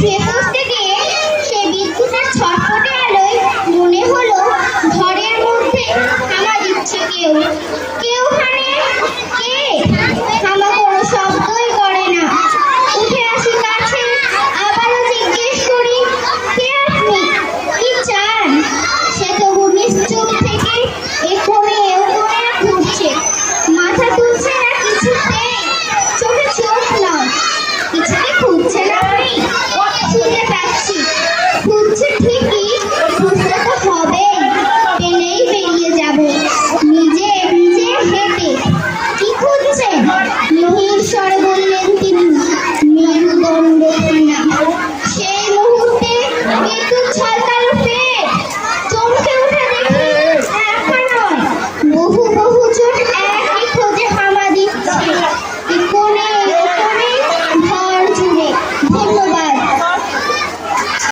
ভেপুসতে গিয়ে সে বিদ্যুতের ছটফটে আলোয় মনে হলো ঘরের মধ্যে আমার ইচ্ছে কেউ।